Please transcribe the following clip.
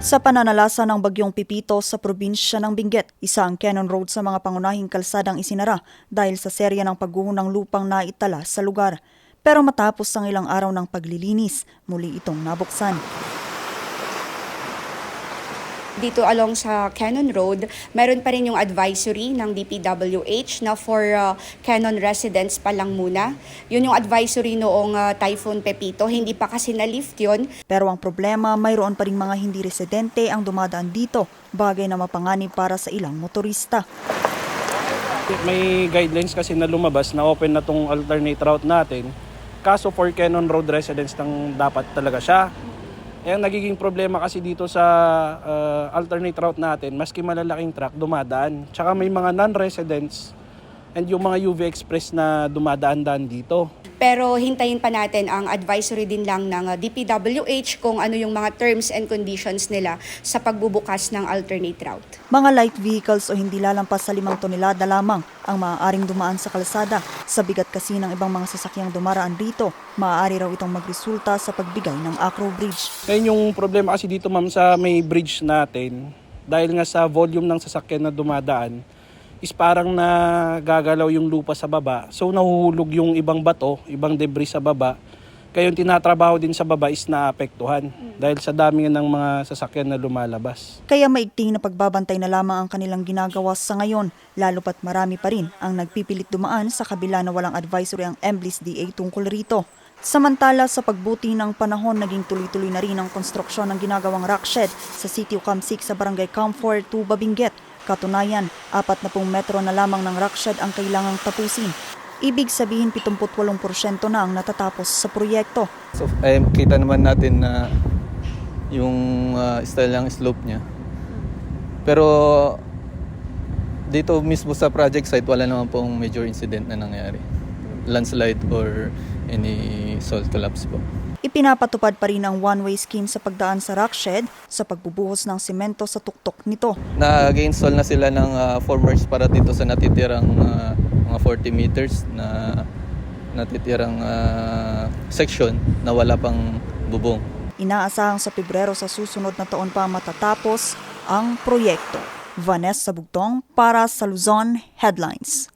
Sa pananalasa ng bagyong Pipito sa probinsya ng Benguet, isa ang Cannon Road sa mga pangunahing kalsadang isinara dahil sa serya ng pagguho ng lupang naitala sa lugar. Pero matapos ang ilang araw ng paglilinis, muli itong nabuksan. Dito along sa Cannon Road, meron pa rin yung advisory ng DPWH na for uh, Cannon residents pa lang muna. Yun yung advisory noong uh, Typhoon Pepito, hindi pa kasi na-lift yun. Pero ang problema, mayroon pa rin mga hindi residente ang dumadaan dito, bagay na mapanganib para sa ilang motorista. May guidelines kasi na lumabas na open na tong alternate route natin. Kaso for Cannon Road residents nang dapat talaga siya. Eh, ang nagiging problema kasi dito sa uh, alternate route natin, maski malalaking truck dumadaan. Tsaka may mga non-residents and yung mga UV Express na dumadaan-daan dito. Pero hintayin pa natin ang advisory din lang ng uh, DPWH kung ano yung mga terms and conditions nila sa pagbubukas ng alternate route. Mga light vehicles o hindi lalampas sa limang tonelada lamang ang maaaring dumaan sa kalsada. Sa bigat kasi ng ibang mga sasakyang dumaraan dito, maaari raw itong magresulta sa pagbigay ng Acro Bridge. Ngayon yung problema kasi dito ma'am sa may bridge natin, dahil nga sa volume ng sasakyan na dumadaan, is parang nagagalaw yung lupa sa baba. So nahuhulog yung ibang bato, ibang debris sa baba. Kaya yung tinatrabaho din sa baba is naapektuhan dahil sa dami ng mga sasakyan na lumalabas. Kaya maigting na pagbabantay na lamang ang kanilang ginagawa sa ngayon, lalo pat marami pa rin ang nagpipilit dumaan sa kabila na walang advisory ang Emblis DA tungkol rito. Samantala sa pagbuti ng panahon, naging tuloy-tuloy na rin ang konstruksyon ng ginagawang rock shed sa City Camsik sa Barangay Comfort, Tuba, Benguet. Katunayan, apat na pong metro na lamang ng rock shed ang kailangang tapusin. Ibig sabihin 78% na ang natatapos sa proyekto. So, eh, kita naman natin na yung ah, style ng slope niya. Pero dito mismo sa project site, wala naman pong major incident na nangyari. Landslide or any soil collapse po. Ipinapatupad pa rin ang one-way scheme sa pagdaan sa rock shed sa pagbubuhos ng simento sa tuktok nito. Nag-install na sila ng ah, formers para dito sa natitirang ah, mga 40 meters na natitirang ah, section na wala pang bubong. Inaasahang sa Pebrero sa susunod na taon pa matatapos ang proyekto. Vanessa Bugtong para sa Luzon Headlines.